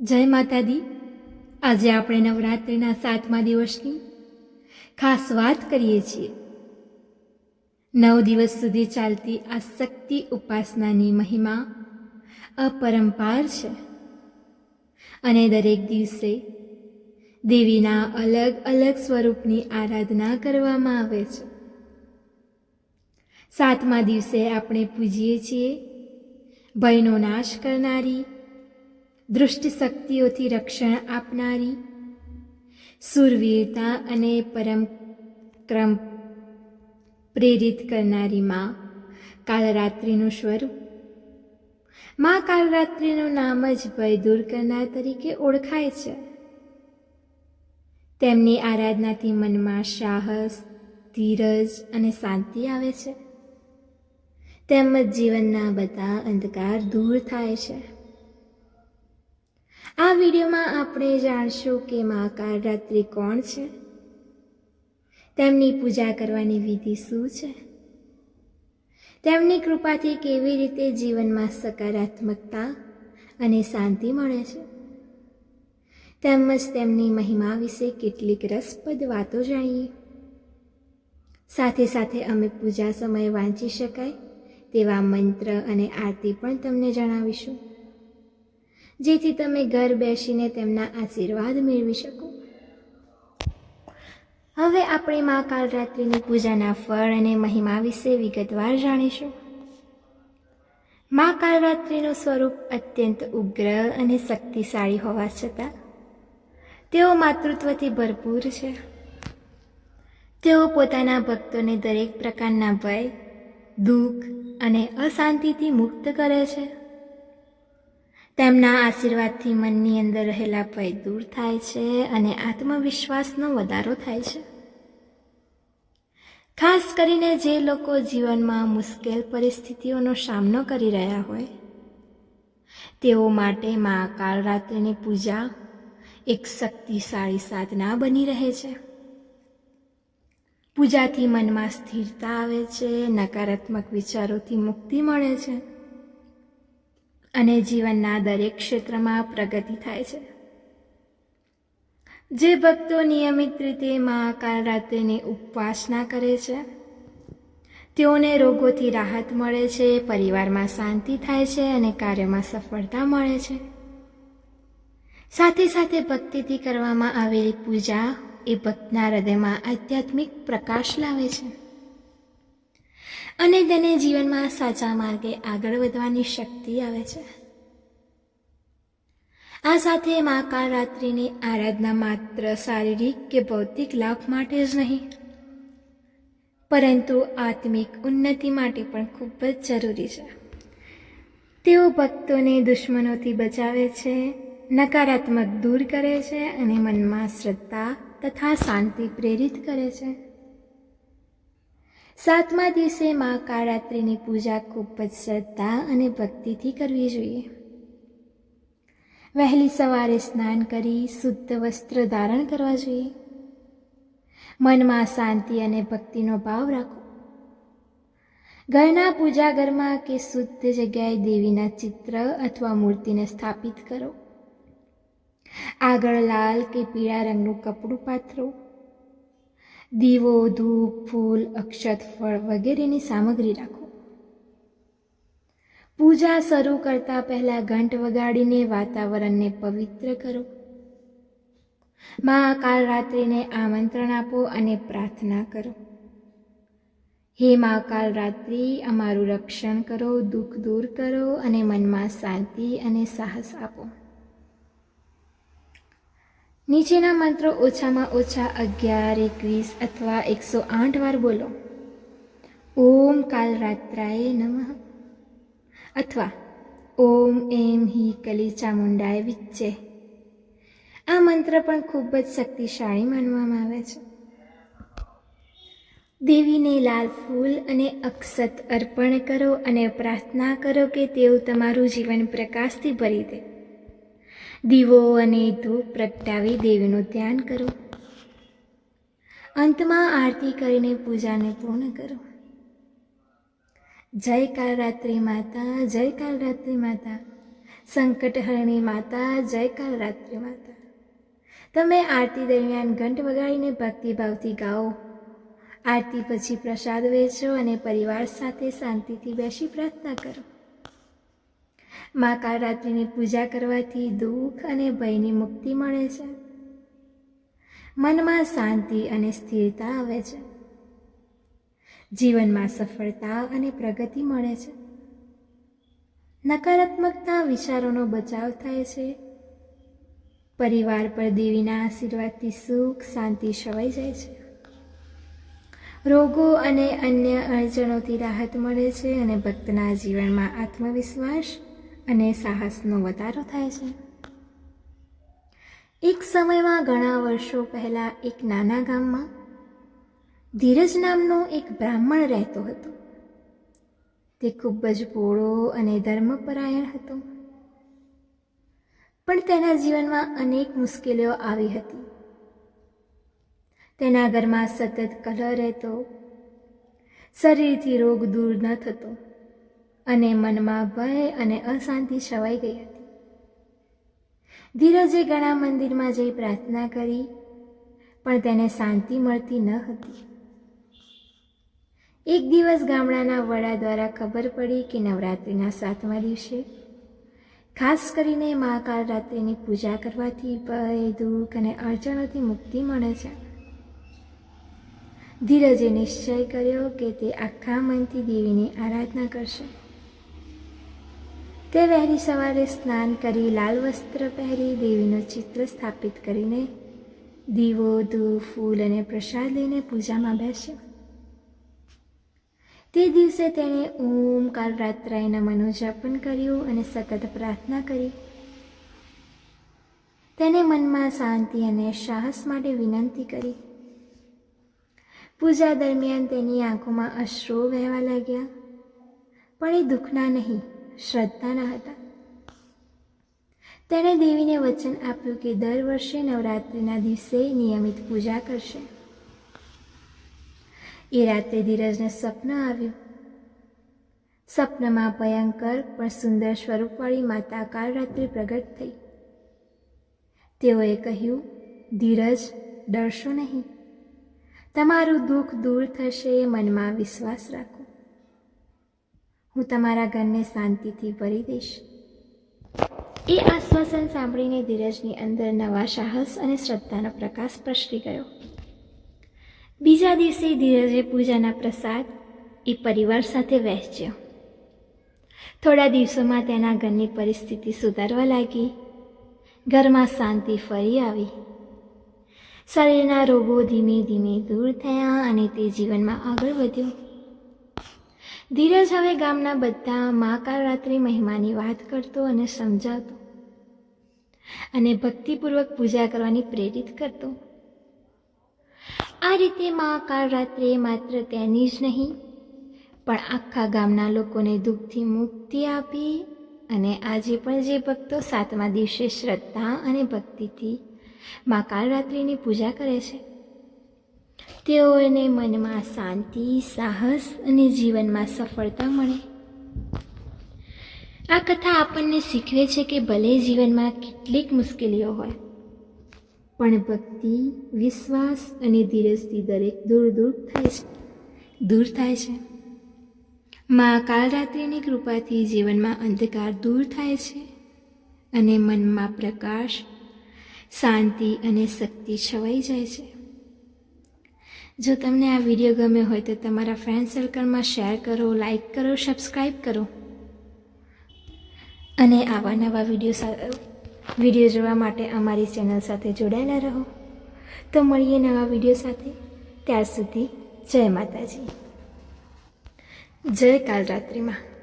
જય માતાદી આજે આપણે નવરાત્રિના સાતમા દિવસની ખાસ વાત કરીએ છીએ. નવ દિવસ સુધી ચાલતી આ શક્તિ ઉપાસનાની મહિમા અપરંપાર છે. અને દરેક દિવસે દેવીના અલગ અલગ સ્વરૂપની આરાધના કરવામાં આવે છે. સાતમા દિવસે આપણે પૂજીએ છીએ, ભયનો નાશ કરનારી દૃષ્ટિ શક્તિઓથી રક્ષણ આપનારી સુરવીરતા અને પરમ ક્રમ પ્રેરિત કરનારી માં કાલરાત્રિનું સ્વરૂપ. માં કાલરાત્રિનું નામ જ ભય દૂર કરનાર તરીકે ઓળખાય છે. તેમની આરાધનાથી મનમાં સાહસ, ધીરજ અને શાંતિ આવે છે. તેમજ જીવનના બધા અંધકાર દૂર થાય છે. આ વિડીયોમાં આપણે જાણશું કે મહાકાલરાત્રિ કોણ છે? તેમની પૂજા કરવાની વિધિ શું છે? તેમની કૃપાથી કેવી રીતે જીવનમાં સકારાત્મકતા અને શાંતિ મળે છે? તેમજ તેમની મહિમા વિશે કેટલીક રસપ્રદ વાતો જાણીએ. સાથે સાથે અમે પૂજા સમયે વાંચી શકાય તેવા મંત્ર અને આરતી પણ તમને જણાવીશું. જેથી તમે ઘર બેસીને તેમના આશીર્વાદ મેળવી શકો. હવે આપણે મા કાલરાત્રિની પૂજાના ફળ અને મહિમા વિશે વિગતવાર જાણીશું. મા કાલરાત્રિનું સ્વરૂપ અત્યંત ઉગ્ર અને શક્તિશાળી હોવા છતાં, તેઓ માતૃત્વથી ભરપૂર છે. તેઓ પોતાના ભક્તોને દરેક પ્રકારના ભય, દુઃખ અને અશાંતિથી મુક્ત કરે છે. તેમના આશીર્વાદથી મનની અંદર રહેલા ભય દૂર થાય છે અને આત્મવિશ્વાસનો વધારો થાય છે. ખાસ કરીને જે લોકો જીવનમાં મુશ્કેલ પરિસ્થિતિઓનો સામનો કરી રહ્યા હોય, તેઓ માટે મા કાળરાત્રિની પૂજા એક શક્તિશાળી સાધના બની રહે છે. પૂજાથી મનમાં સ્થિરતા આવે છે, નકારાત્મક વિચારોથી મુક્તિ મળે છે. અને જીવનના દરેક ક્ષેત્રમાં પ્રગતિ થાય છે. જે ભક્તો નિયમિત રીતે મા કાલરાત્રિની ઉપાસના કરે છે, તેઓને રોગોથી રાહત મળે છે, પરિવારમાં શાંતિ થાય છે અને કાર્યમાં સફળતા મળે છે. સાથે સાથે ભક્તિથી કરવામાં આવેલી પૂજા એ ભક્તના હૃદયમાં આધ્યાત્મિક પ્રકાશ લાવે છે. અને તેને જીવનમાં સાચા માર્ગે આગળ વધવાની શક્તિ આવે છે. આ સાથે મા કાલરાત્રિની આરાધના માત્ર શારીરિક કે ભૌતિક લાભ માટે જ નહીં, પરંતુ આત્મિક ઉન્નતિ માટે પણ ખૂબ જ જરૂરી છે. તેઓ ભક્તોને દુશ્મનોથી બચાવે છે, નકારાત્મક દૂર કરે છે અને મનમાં શ્રદ્ધા તથા શાંતિ પ્રેરિત કરે છે. સાતમા દિવસે મા કાળરાત્રિની પૂજા ખૂબ જ શ્રદ્ધા અને ભક્તિથી કરવી જોઈએ. વહેલી સવારે સ્નાન કરી શુદ્ધ વસ્ત્ર ધારણ કરવા જોઈએ. મનમાં શાંતિ અને ભક્તિનો ભાવ રાખો. ઘરના પૂજા ઘરમાં કે શુદ્ધ જગ્યાએ દેવીના ચિત્ર અથવા મૂર્તિને સ્થાપિત કરો. આગળ લાલ કે પીળા રંગનું કપડું પાથરો. દીવો, ધૂપ, ફૂલ, અક્ષત, ફળ વગેરેની સામગ્રી રાખો. પૂજા શરૂ કરતા પહેલા ઘંટ વગાડીને વાતાવરણને પવિત્ર કરો. મા રાત્રિને આમંત્રણ આપો અને પ્રાર્થના કરો. હે મા, કાલ રાત્રિ, અમારું રક્ષણ કરો, દુઃખ દૂર કરો અને મનમાં શાંતિ અને સાહસ આપો. નીચેના મંત્રો ઓછામાં ઓછા અગિયાર, એકવીસ અથવા એકસો આઠ વાર બોલો. ઓમ કાલ રાત્રાય નમઃ. અથવા ઓમ એમ હિ કલી ચામુંડાય વિચ્ચે આ મંત્ર પણ ખૂબ જ શક્તિશાળી માનવામાં આવે છે. દેવીને લાલ ફૂલ અને અક્ષત અર્પણ કરો અને પ્રાર્થના કરો કે તેઓ તમારું જીવન પ્રકાશથી ભરી દે. દીવો અને ધૂપ પ્રગટાવી દેવીનું ધ્યાન કરો. અંતમાં આરતી કરીને પૂજાને પૂર્ણ કરો. જય કાલરાત્રિ માતા, જય કાલરાત્રિ માતા. સંકટહરણી માતા, જય કાલરાત્રિ માતા. તમે આરતી દરમિયાન ઘંટ વગાડીને ભક્તિભાવથી ગાઓ. આરતી પછી પ્રસાદ વેચો અને પરિવાર સાથે શાંતિથી બેસી પ્રાર્થના કરો. મા કાળરાત્રિની પૂજા કરવાથી દુઃખ અને ભયની મુક્તિ મળે છે. મનમાં શાંતિ અને સ્થિરતા આવે છે. જીવનમાં સફળતા અને પ્રગતિ મળે છે. નકારાત્મકતા વિચારોનો બચાવ થાય છે. પરિવાર પર દેવીના આશીર્વાદથી સુખ, શાંતિ છવાઈ જાય છે. રોગો અને અન્ય અડચણોથી રાહત મળે છે અને ભક્તના જીવનમાં આત્મવિશ્વાસ અને સાહસનો વધારો થાય છે. એક સમયમાં ઘણા વર્ષો પહેલાં એક નાના ગામમાં ધીરજ નામનો એક બ્રાહ્મણ રહેતો હતો. તે ખૂબ જ ભોળો અને ધર્મપરાયણ હતો. પણ તેના જીવનમાં અનેક મુશ્કેલીઓ આવી હતી. તેના ઘરમાં સતત કલહ રહેતો. શરીરથી રોગ દૂર ન થતો. અને મનમાં ભય અને અશાંતિ છવાઈ ગઈ હતી. ધીરજે ઘણા મંદિરમાં જઈ પ્રાર્થના કરી, પણ તેને શાંતિ મળતી ન હતી. એક દિવસ ગામડાના વડા દ્વારા ખબર પડી કે નવરાત્રિના સાતમા દિવસે, ખાસ કરીને મહાકાલ રાત્રિની પૂજા કરવાથી ભય, દુઃખ અને અડચણોથી મુક્તિ મળે છે. ધીરજે નિશ્ચય કર્યો કે તે આખા મનથી દેવીની આરાધના કરશે. તે વહેલી સવારે સ્નાન કરી લાલ વસ્ત્ર પહેરી દેવીનું ચિત્ર સ્થાપિત કરીને દીવો, ધૂપ, ફૂલ અને પ્રસાદ લઈને પૂજામાં બેસ્યો તે દિવસે તેણે ઓમ રાત્રાય નમનું જપન કર્યું અને સતત પ્રાર્થના કરી. તેને મનમાં શાંતિ અને સાહસ માટે વિનંતી કરી. પૂજા દરમિયાન તેની આંખોમાં અશ્રુ વહેવા લાગ્યા, પણ એ દુઃખના નહીં. શ્રદ્ધાના હતા. તેણે દેવીને વચન આપ્યું કે દર વર્ષે નવરાત્રિના દિવસે નિયમિત પૂજા કરશે. એ રાત્રે ધીરજને સ્વપ્ન આવ્યું. સપનમાં ભયંકર પણ સુંદર સ્વરૂપવાળી માતા કાલરાત્રિ પ્રગટ થઈ. તેઓએ કહ્યું, ધીરજ, ડરશો નહીં. તમારું દુઃખ દૂર થશે એ મનમાં વિશ્વાસ રાખો. હું તમારા ઘરને શાંતિથી ભરી દઈશ. એ આશ્વાસન સાંભળીને ધીરજની અંદર નવા સાહસ અને શ્રદ્ધાનો પ્રકાશ પ્રસરી ગયો. બીજા દિવસે ધીરજે પૂજાના પ્રસાદ, એ પરિવાર સાથે વહેંચ્યો. થોડા દિવસોમાં તેના ઘરની પરિસ્થિતિ સુધારવા લાગી. ઘરમાં શાંતિ ફરી આવી. શરીરના રોગો ધીમે ધીમે દૂર થયા અને તે જીવનમાં આગળ વધ્યો. ધીરજ હવે ગામના બધા મહાકાલ રાત્રિ મહિમાની વાત કરતો અને સમજાવતો. અને ભક્તિપૂર્વક પૂજા કરવાની પ્રેરિત કરતો. આ રીતે મહાકાલ રાત્રે માત્ર તેની જ નહીં, પણ આખા ગામના લોકોને દુઃખથી મુક્તિ આપી અને આજે પણ જે ભક્તો સાતમા દિવસે શ્રદ્ધા અને ભક્તિથી મા કાલરાત્રિની પૂજા કરે છે તેઓને મનમાં શાંતિ, સાહસ અને જીવનમાં સફળતા મળે. આ કથા આપણને શીખવે છે કે ભલે જીવનમાં કેટલીક મુશ્કેલીઓ હોય, પણ ભક્તિ, વિશ્વાસ અને ધીરજથી દરેક દૂર દૂર થાય છે. દૂર થાય છે. મા કાલરાત્રિની કૃપાથી જીવનમાં અંધકાર દૂર થાય છે અને મનમાં પ્રકાશ, શાંતિ અને શક્તિ છવાઈ જાય છે. જો તમને આ વીડિયો ગમ્યો હોય તો તમારા ફ્રેન્ડ સર્કલમાં શેર કરો લાઈક કરો સબસ્ક્રાઈબ કરો. અને આવા નવા વીડિયો વીડિયો જોવા માટે અમારી ચેનલ સાથે જોડાયેલા રહો. તો મળીએ નવા વીડિયો સાથે. ત્યાર સુધી જય માતાજી. જય કાલરાત્રિમાં.